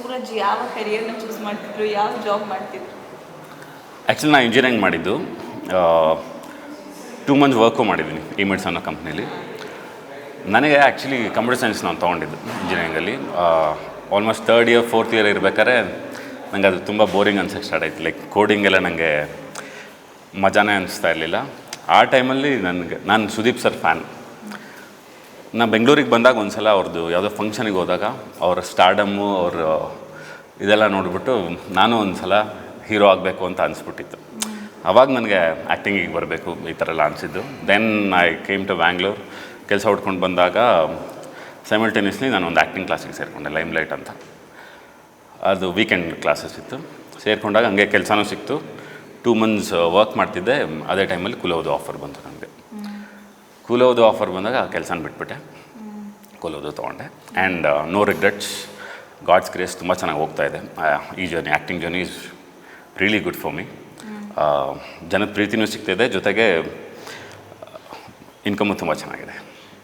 ಸೂರಜ್ ಯಾವ ಚೂಸ್ ಮಾಡ್ತಿದ್ರು, ಯಾವ ಜಾಬ್ ಮಾಡ್ತಿದ್ರು? ಆ್ಯಕ್ಚುಲಿ ನಾನು ಇಂಜಿನಿಯರಿಂಗ್ ಮಾಡಿದ್ದು. ಟೂ ಮಂತ್ಸ್ ವರ್ಕು ಮಾಡಿದ್ದೀನಿ ಇಮೇಟ್ಸ್ ಅನ್ನೋ ಕಂಪ್ನೀಲಿ ನನಗೆ ಆ್ಯಕ್ಚುಲಿ ಕಂಪ್ಯೂಟರ್ ಸೈನ್ಸ್ ನಾನು ತೊಗೊಂಡಿದ್ದು ಇಂಜಿನಿಯರಿಂಗಲ್ಲಿ almost third year fourth year ಇರಬೇಕಾದ್ರೆ ನನಗೆ ಅದು ತುಂಬ ಬೋರಿಂಗ್ ಅನ್ಸಕ್ಕೆ ಸ್ಟಾರ್ಟ್ ಆಯಿತು. ಲೈಕ್ ಕೋಡಿಂಗ್ ಎಲ್ಲ ನನಗೆ ಮಜಾನೇ ಅನಿಸ್ತಾ ಇರಲಿಲ್ಲ. ಆ ಟೈಮಲ್ಲಿ ನನಗೆ, ನಾನು ಸುದೀಪ್ ಸರ್ ಫ್ಯಾನ್ ನಾನು ಬೆಂಗಳೂರಿಗೆ ಬಂದಾಗ ಒಂದು ಸಲ ಅವ್ರದ್ದು ಯಾವುದೋ ಫಂಕ್ಷನಿಗೆ ಹೋದಾಗ ಅವರ ಸ್ಟಾರ್ಡಮ್ಮು ಅವ್ರ, ಇದೆಲ್ಲ ನೋಡಿಬಿಟ್ಟು ನಾನು ಒಂದು ಸಲ ಹೀರೋ ಆಗಬೇಕು ಅಂತ ಅನಿಸ್ಬಿಟ್ಟಿತ್ತು. ಅವಾಗ ನನಗೆ ಆ್ಯಕ್ಟಿಂಗಿಗೆ ಬರಬೇಕು ಈ ಥರ ಎಲ್ಲ ಅನಿಸಿದ್ದು. Then I came to Bangalore ಕೆಲಸ ಹುಡ್ಕೊಂಡು ಬಂದಾಗ ಸೈಮಲ್ಟೇನಿಯಸ್ಲಿ ನಾನು ಒಂದು ಆ್ಯಕ್ಟಿಂಗ್ ಕ್ಲಾಸಿಗೆ ಸೇರಿಕೊಂಡೆ ಲೈಮ್ ಲೈಟ್ ಅಂತ. ಅದು ವೀಕೆಂಡ್ ಕ್ಲಾಸಸ್ ಇತ್ತು. ಸೇರಿಕೊಂಡಾಗ ಹಂಗೆ ಕೆಲಸನೂ ಸಿಕ್ತು. ಟೂ ಮಂತ್ಸ್ ವರ್ಕ್ ಮಾಡ್ತಿದ್ದೆ. ಅದೇ ಟೈಮಲ್ಲಿ ಕುಲೋದು ಆಫರ್ ಬಂತು ನನಗೆ. ಕೂಲೋದು ಆಫರ್ ಬಂದಾಗ ಆ ಕೆಲಸನ ಬಿಟ್ಬಿಟ್ಟೆ. ಕೂಲೋದು ತೊಗೊಂಡೆ. And no regrets God's grace ತುಂಬ ಚೆನ್ನಾಗಿ ಹೋಗ್ತಾ ಇದೆ. ಈ journey acting journey is really good for me ಜನದ ಪ್ರೀತಿನೂ ಇದೆ. ಜೊತೆಗೆ ಇನ್ಕಮು ತುಂಬ ಚೆನ್ನಾಗಿದೆ.